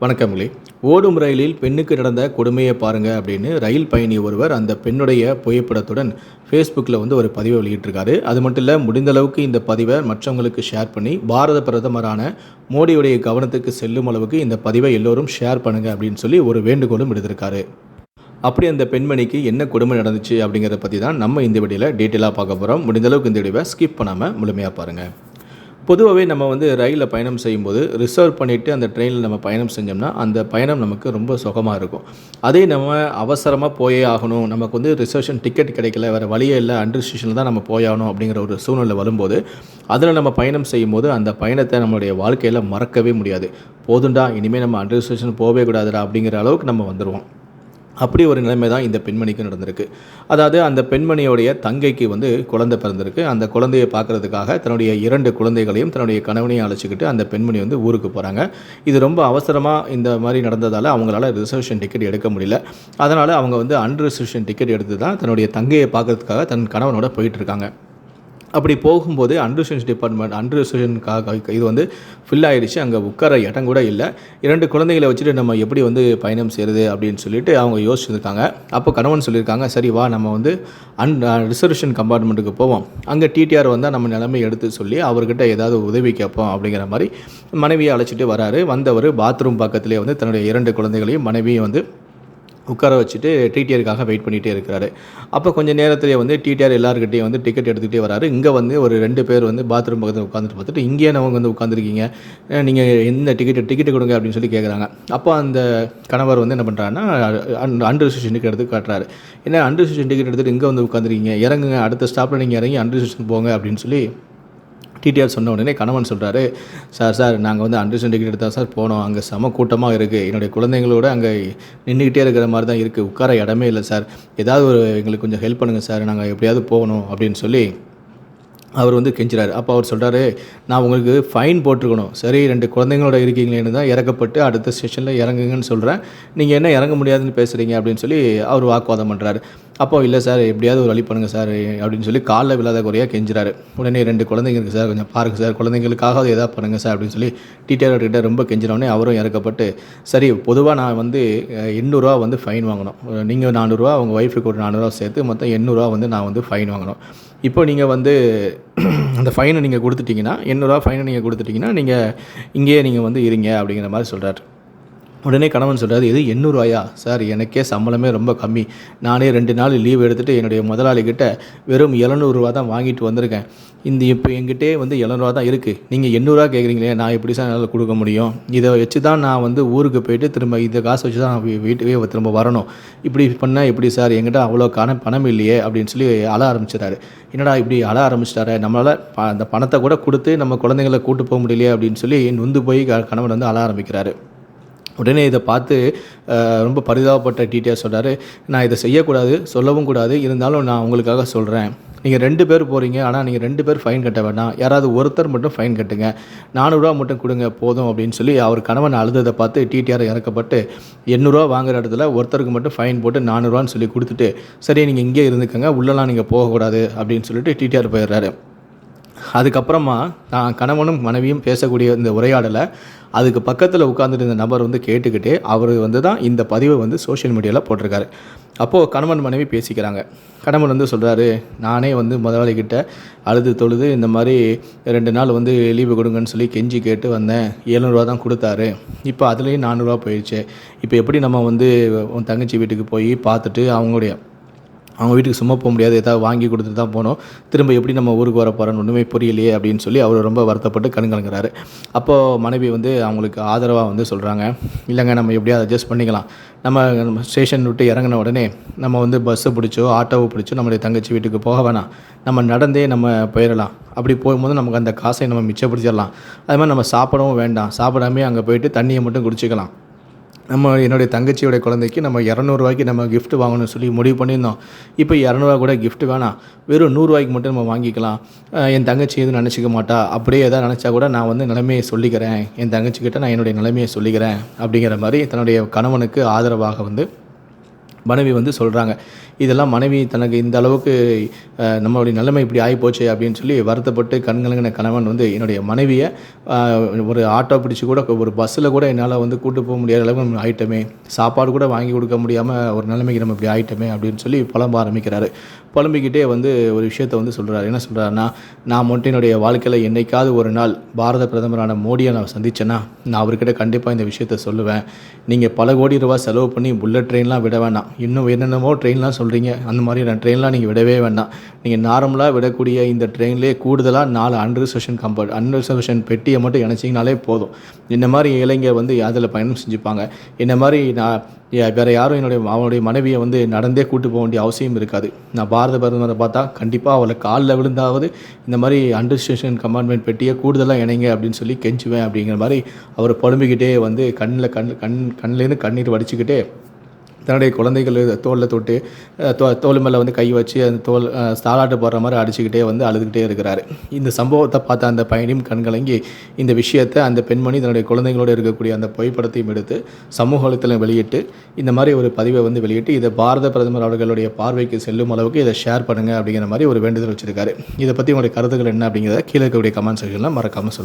வணக்கங்களே ஓடும் ரயிலில் பெண்ணுக்கு நடந்த கொடுமையை பாருங்க அப்படின்னு ரயில் பயணி ஒருவர் அந்த பெண்ணுடைய புகைப்படத்துடன் ஃபேஸ்புக்கில் வந்து ஒரு பதிவை வெளியிட்டிருக்காரு. அது மட்டும் இல்லை முடிந்த அளவுக்கு இந்த பதிவை மற்றவங்களுக்கு ஷேர் பண்ணி பாரத பிரதமரான மோடியுடைய கவனத்துக்கு செல்லும் அளவுக்கு இந்த பதிவை எல்லோரும் ஷேர் பண்ணுங்க அப்படின்னு சொல்லி ஒரு வேண்டுகோளும் விடுத்திருக்காரு. அப்படி அந்த பெண்மணிக்கு என்ன கொடுமை நடந்துச்சு அப்படிங்கிறத பற்றி தான் நம்ம இந்த வீடியோவில் டீட்டெயிலாக பார்க்க போகிறோம் முடிந்த அளவுக்கு இந்த வீடியோவை ஸ்கிப் பண்ணாமல் முழுமையாக பாருங்கள் பொதுவாகவே நம்ம வந்து ரயிலில் பயணம் செய்யும்போது ரிசர்வ் பண்ணிவிட்டு அந்த ட்ரெயினில் நம்ம பயணம் செஞ்சோம்னா அந்த பயணம் நமக்கு ரொம்ப சுகமாக இருக்கும். அதே நம்ம அவசரமாக போயே ஆகணும். நமக்கு வந்து ரிசர்வேஷன் டிக்கெட் கிடைக்கல. வேறு வழியே இல்லை. அண்டர் ஸ்டேஷனில் தான் நம்ம போயாகணும் அப்படிங்கிற ஒரு சூழ்நிலை வரும்போது அதில் நம்ம பயணம் செய்யும்போது அந்த பயணத்தை நம்மளுடைய வாழ்க்கையில் மறக்கவே முடியாது. போதுண்டா இனிமேல் நம்ம அண்டர் ஸ்டேஷன் போகவே கூடாதுடா அப்படிங்கிற அளவுக்கு நம்ம வந்துடுவோம் அப்படி ஒரு நிலைமை தான் இந்த பெண்மணிக்கு நடந்திருக்கு. அதாவது அந்த பெண்மணியோடைய தங்கைக்கு வந்து குழந்தை பிறந்திருக்கு. அந்த குழந்தையை பார்க்கறதுக்காக தன்னுடைய இரண்டு குழந்தைகளையும் தன்னுடைய கணவனையும் அழைச்சிக்கிட்டு அந்த பெண்மணி வந்து ஊருக்கு போகிறாங்க இது ரொம்ப அவசரமாக இந்த மாதிரி நடந்ததால் அவங்களால ரிசர்வேஷன் டிக்கெட் எடுக்க முடியல. அதனால் அவங்க வந்து அன்ரிசர்வேஷன் டிக்கெட் எடுத்து தான் தன்னுடைய தங்கையை பார்க்கறதுக்காக தன் கணவனோட போயிட்டுருக்காங்க அப்படி போகும்போது அன்ரிசர்வேஷன் டிபார்ட்மெண்ட் அன்ரிசர்வேஷனுக்காக இது வந்து ஃபில் ஆகிடுச்சு அங்கே உட்கார இடம் கூட இல்லை. இரண்டு குழந்தைகளை வச்சுட்டு நம்ம எப்படி வந்து பயணம் செய்கிறது அப்படின்னு சொல்லிட்டு அவங்க யோசிச்சிருக்காங்க. அப்போ கணவன் சொல்லியிருக்காங்க சரி வா நம்ம வந்து அன் ரிசர்வேஷன் கம்பார்ட்மெண்ட்டுக்கு போவோம். அங்கே டிடிஆர் வந்தால் நம்ம நிலைமை எடுத்து சொல்லி அவர்கிட்ட ஏதாவது உதவி கேட்போம் அப்படிங்கிற மாதிரி மனைவியை அழைச்சிட்டு வராரு. வந்தவர் பாத்ரூம் பக்கத்துலேயே வந்து தன்னுடைய இரண்டு குழந்தைகளையும் மனைவியும் வந்து உட்கார வச்சுட்டு டிடிஆருக்காக வெயிட் பண்ணிகிட்டே இருக்கிறாரு. அப்போ கொஞ்சம் நேரத்திலே வந்து டிடிஆர் எல்லாருக்கிட்டையும் வந்து டிக்கெட் எடுத்துக்கிட்டே வராரு. இங்கே வந்து ஒரு ரெண்டு பேர் வந்து பாத்ரூம் பக்கத்தில் உட்காந்துட்டு பார்த்துட்டு இங்கேயே அவங்க வந்து உட்காந்துருக்கீங்க நீங்கள் எந்த டிக்கெட் டிக்கெட் கொடுங்க அப்படின்னு சொல்லி கேட்குறாங்க அப்போ அந்த கணவர் வந்து என்ன பண்ணுறாருன்னா அண்டர் ரிசர்வேஷன் டிக்கெட் எடுத்து காட்டுறாரு. ஏன்னா அண்டர் ரிசர்வேஷன் டிக்கெட் எடுத்துகிட்டு இங்கே வந்து உட்காந்துருக்கீங்க இறங்குங்க அடுத்த ஸ்டாப்பில் நீங்கள் இறங்கி அண்டர் ரிசர்வேஷன் போங்க அப்படின்னு சொல்லி டிடிஆர் சொன்ன உடனே கணவன் சொல்கிறாரு சார் சார் நாங்கள் வந்து அண்டர்ஸ்டாண்ட் டிக்கெட் தான் சார் போனோம். அங்கே செம கூட்டமாக இருக்குது என்னுடைய குழந்தைங்களோட அங்கே நின்றுக்கிட்டே இருக்கிற மாதிரி தான் இருக்குது உட்கார இடமே இல்லை சார். ஏதாவது ஒரு எங்களுக்கு கொஞ்சம் ஹெல்ப் பண்ணுங்கள் சார். நாங்கள் எப்படியாவது போகணும். அப்படின்னு சொல்லி அவர் வந்து கெஞ்சுறாரு. அப்போ அவர் சொல்கிறாரு நான் உங்களுக்கு ஃபைன் போட்டிருக்கணும். சரி ரெண்டு குழந்தைங்களோட இருக்கீங்களேன்னு தான் இறக்கப்பட்டு அடுத்த ஸ்டேஷனில் இறங்குங்கன்னு சொல்கிறேன் நீங்கள் என்ன இறங்க முடியாதுன்னு பேசுகிறீங்க அப்படின்னு சொல்லி அவர் வாக்குவாதம் பண்ணுறாரு அப்போ இல்லை சார் எப்படியாவது ஒரு வழி பண்ணுங்கள் சார் அப்படின்னு சொல்லி காலில் விழாத குறையாக கெஞ்சுறாரு. உடனே ரெண்டு குழந்தைங்க இருக்குது சார் கொஞ்சம் பாருங்கள் சார் குழந்தைங்களுக்காக எதாவது பண்ணுங்கள் சார் அப்படின்னு சொல்லி டீச்சர் கிட்ட ரொம்ப கெஞ்சினோடனே அவரும் இறக்கப்பட்டு சரி பொதுவாக நான் வந்து எண்ணூறுரூவா வந்து ஃபைன் வாங்கணும். நீங்கள் நானூறுரூவா அவங்க ஒய்ஃபுக்கு ஒரு நானூறுரூவா சேர்த்து மொத்தம் எண்ணூறுரூவா வந்து நான் வந்து ஃபைன் வாங்கணும். இப்போ நீங்கள் வந்து அந்த ஃபைனை நீங்கள் கொடுத்துட்டிங்கன்னா எண்ணூறுரூவா ஃபைனை நீங்கள் கொடுத்துட்டீங்கன்னா நீங்கள் இங்கேயே நீங்கள் வந்து இருங்க அப்படிங்கிற மாதிரி சொல்கிறாரு உடனே கணவன் சொல்கிறாரு இது எண்ணூறுவாயா? சார் எனக்கே சம்பளமே ரொம்ப கம்மி. நானே ரெண்டு நாள் லீவ் எடுத்துகிட்டு என்னுடைய முதலாளிகிட்ட வெறும் எழுநூறுவா தான் வாங்கிட்டு வந்திருக்கேன். இந்த இப்போ என்கிட்டே வந்து எழுநூறுவா தான் இருக்குது நீங்கள் எண்ணூறுவா கேட்குறீங்களே நான் எப்படி சார் என்னால் கொடுக்க முடியும்? இதை வச்சு தான் நான் வந்து ஊருக்கு போயிட்டு திரும்ப இந்த காசு வச்சு தான் நான் வீட்டுக்கே திரும்ப வரணும். இப்படி பண்ணால் எப்படி சார்? என்கிட்ட அவ்வளோ கண பணம் இல்லையே அப்படின்னு சொல்லி அழ ஆரம்பிச்சிட்டாரு. என்னடா இப்படி அழ ஆரம்பிச்சிட்டாரு? நம்மளால் அந்த பணத்தை கூட கொடுத்து நம்ம குழந்தைங்களை கூட்டு போக முடியலையே? அப்படின்னு சொல்லி நொந்து போய் க- கணவன் வந்து அழ ஆரம்பிக்கிறாரு. உடனே இதை பார்த்து ரொம்ப பரிதாபப்பட்ட டீட்டெயில் சொல்கிறாரு நான் இதை செய்யக்கூடாது சொல்லவும் கூடாது இருந்தாலும் நான் உங்களுக்காக சொல்கிறேன் நீங்கள் ரெண்டு பேர் போகிறீங்க ஆனால் நீங்கள் ரெண்டு பேர் ஃபைன் கட்ட வேண்டாம் யாராவது ஒருத்தர் மட்டும் ஃபைன் கட்டுங்க. நானூறுரூவா மட்டும் கொடுங்க போதும் அப்படின்னு சொல்லி அவர் கணவன் அழுததை பார்த்து டிடிஆர் இறக்கப்பட்டு எண்ணூறுரூவா வாங்குற இடத்துல ஒருத்தருக்கு மட்டும் ஃபைன் போட்டு நானூறுரூவான்னு சொல்லி கொடுத்துட்டு சரி நீங்கள் இங்கே இருந்துக்கங்க உள்ளெல்லாம் நீங்கள் போகக்கூடாது அப்படின்னு சொல்லிட்டு டிடிஆர் போயிடுறாரு. அதுக்கப்புறமா நான் கணவனும் மனைவியும் பேசக்கூடிய இந்த உரையாடலை அதுக்கு பக்கத்தில் உட்காந்துட்டு இருந்த நபர் வந்து கேட்டுக்கிட்டே அவர் வந்து தான் இந்த பதிவை வந்து சோஷியல் மீடியாவில் போட்டிருக்காரு. அப்போது கணவன் மனைவி பேசிக்கிறாங்க. கணவன் வந்து சொல்கிறாரு நானே வந்து முதலாளிகிட்ட அழுது தொழுது இந்த மாதிரி ரெண்டு நாள் வந்து லீவு கொடுங்கன்னு சொல்லி கெஞ்சி கேட்டு வந்தேன். ஏழ்நூறுவா தான் கொடுத்தாரு. இப்போ அதுலேயும் நானூறுரூவா போயிடுச்சு. இப்போ எப்படி நம்ம வந்து உன் தங்கச்சி வீட்டுக்கு போய் பார்த்துட்டு அவங்களுடைய அவங்க வீட்டுக்கு சும்மா போக முடியாது ஏதாவது வாங்கி கொடுத்துட்டு தான் போனோம். திரும்ப எப்படி நம்ம ஊருக்கு வர போகிறோன்னு ஒன்றுமே புரியலையே அப்படின்னு சொல்லி அவர் ரொம்ப வருத்தப்பட்டு கண்கலங்குறாரு அப்போது மனைவி வந்து அவங்களுக்கு ஆதரவாக வந்து சொல்கிறாங்க இல்லைங்க நம்ம எப்படியாவது அட்ஜஸ்ட் பண்ணிக்கலாம். நம்ம நம்ம ஸ்டேஷன் விட்டு இறங்கின உடனே நம்ம வந்து பஸ்ஸை பிடிச்சோ ஆட்டோவை பிடிச்சோ நம்மளுடைய தங்கச்சி வீட்டுக்கு போக வேணாம். நம்ம நடந்தே நம்ம போயிடலாம். அப்படி போகும்போது நமக்கு அந்த காசை நம்ம மிச்சப்படுத்திடலாம். அது மாதிரி நம்ம சாப்பிடவும் வேண்டாம். சாப்பிடாமே அங்கே போயிட்டு தண்ணியை மட்டும் குடிச்சிக்கலாம். நம்ம என்னுடைய தங்கச்சியோடைய குழந்தைக்கு நம்ம இரநூறுவாய்க்கு நம்ம கிஃப்ட் வாங்கணும்னு சொல்லி முடிவு பண்ணியிருந்தோம். இப்போ இரநூறுவா கூட கிஃப்ட் வேணாம். வெறும் நூறுரூவாய்க்கு மட்டும் நம்ம வாங்கிக்கலாம். என் தங்கச்சி எதுவும் நினச்சிக்க மாட்டா. அப்படியே எதாவது நினச்சா கூட நான் வந்து நிலைமையை சொல்லிக்கிறேன். என் தங்கச்சிக்கிட்ட நான் என்னுடைய நிலைமையை சொல்லிக்கிறேன். அப்படிங்கிற மாதிரி தன்னுடைய கணவனுக்கு ஆதரவாக வந்து மனைவி வந்து சொல்கிறாங்க இதெல்லாம் மனைவி தனக்கு இந்த அளவுக்கு நம்மளுடைய நிலைமை இப்படி ஆகிப்போச்சு அப்படின்னு சொல்லி வருத்தப்பட்டு கண்கலங்கின கணவன் வந்து என்னுடைய மனைவியை ஒரு ஆட்டோ பிடிச்சி கூட ஒரு பஸ்ஸில் கூட என்னால் வந்து கூட்டு போக முடியாத அளவுக்கு நம்ம சாப்பாடு கூட வாங்கி கொடுக்க முடியாமல் ஒரு நிலைமைக்கு நம்ம இப்படி ஆயிட்டோமே அப்படின்னு சொல்லி புலம்ப ஆரம்பிக்கிறாரு. புலம்பிக்கிட்டே வந்து ஒரு விஷயத்த வந்து சொல்கிறாரு என்ன சொல்கிறாருன்னா நான் மட்டும் என்னுடைய வாழ்க்கையில் என்னைக்காவது ஒரு நாள் பாரத பிரதமரான மோடியை நான் சந்தித்தேன்னா நான் அவர்கிட்ட கண்டிப்பாக இந்த விஷயத்த சொல்லுவேன். நீங்கள் பல கோடி ரூபாய் செலவு பண்ணி புல்லட் ட்ரெயின்லாம் விட வேணாம். இன்னும் என்னென்னமோ ட்ரெயின்லாம் சொல்கிறீங்க அந்த மாதிரியான ட்ரெயின்லாம் நீங்கள் விடவே வேண்டாம். நீங்கள் நார்மலாக விடக்கூடிய இந்த ட்ரெயின்லேயே கூடுதலாக நாலு அன்ரிசர்வேஷன் கம்பார்ட் அன்ரிசர்வேஷன் பெட்டியை மட்டும் இணைச்சிங்கனாலே போதும். இந்த மாதிரி இளைஞர் வந்து அதில் பயணம் செஞ்சுப்பாங்க. இந்த மாதிரி நான் வேறு யாரும் என்னுடைய அவனுடைய மனைவியை வந்து நடந்தே கூட்டு போக வேண்டிய அவசியம் இருக்காது. நான் பாரத பிரதமரை பார்த்தா கண்டிப்பாக அவளை காலில் விழுந்தாவது இந்த மாதிரி அண்டர் ஸ்டேஷன் கம்பார்ட்மெண்ட் பெட்டியை கூடுதலாக இணைங்க அப்படின்னு சொல்லி கெஞ்சுவேன் அப்படிங்கிற மாதிரி அவர் புலம்பிக்கிட்டே வந்து கண்ணில் கண் கண் கண்ணிலேருந்து கண்ணீர் வடிச்சுக்கிட்டே தன்னுடைய குழந்தைகள் தோலில் தொட்டு தோ தோல் மேலே வந்து கை வச்சு அந்த தோல் அஹ், தாலாட்டு போடுற மாதிரி அடிச்சுக்கிட்டே வந்து அழுதுகிட்டே இருக்கிறாரு. இந்த சம்பவத்தை பார்த்த அந்த பயணியும் கண்கலங்கி இந்த விஷயத்தை அந்த பெண்மணி தன்னுடைய குழந்தைங்களோடு இருக்கக்கூடிய அந்த புகைப்படத்தையும் எடுத்து சமூக வலைத்தளம் வெளியிட்டு இந்த மாதிரி ஒரு பதிவை வந்து வெளியிட்டு இதை பாரத பிரதமர் அவர்களுடைய பார்வைக்கு செல்லும் அளவுக்கு இதை ஷேர் பண்ணுங்க அப்படிங்கிற மாதிரி ஒரு வேண்டுதல் வச்சுருக்காரு. இதை பற்றி உங்களுடைய கருத்துக்கள் என்ன அப்படிங்கிறத கீழே இருக்கக்கூடிய கமெண்ட் செக்ஷனில் மறக்காமல் சொல்லுங்கள்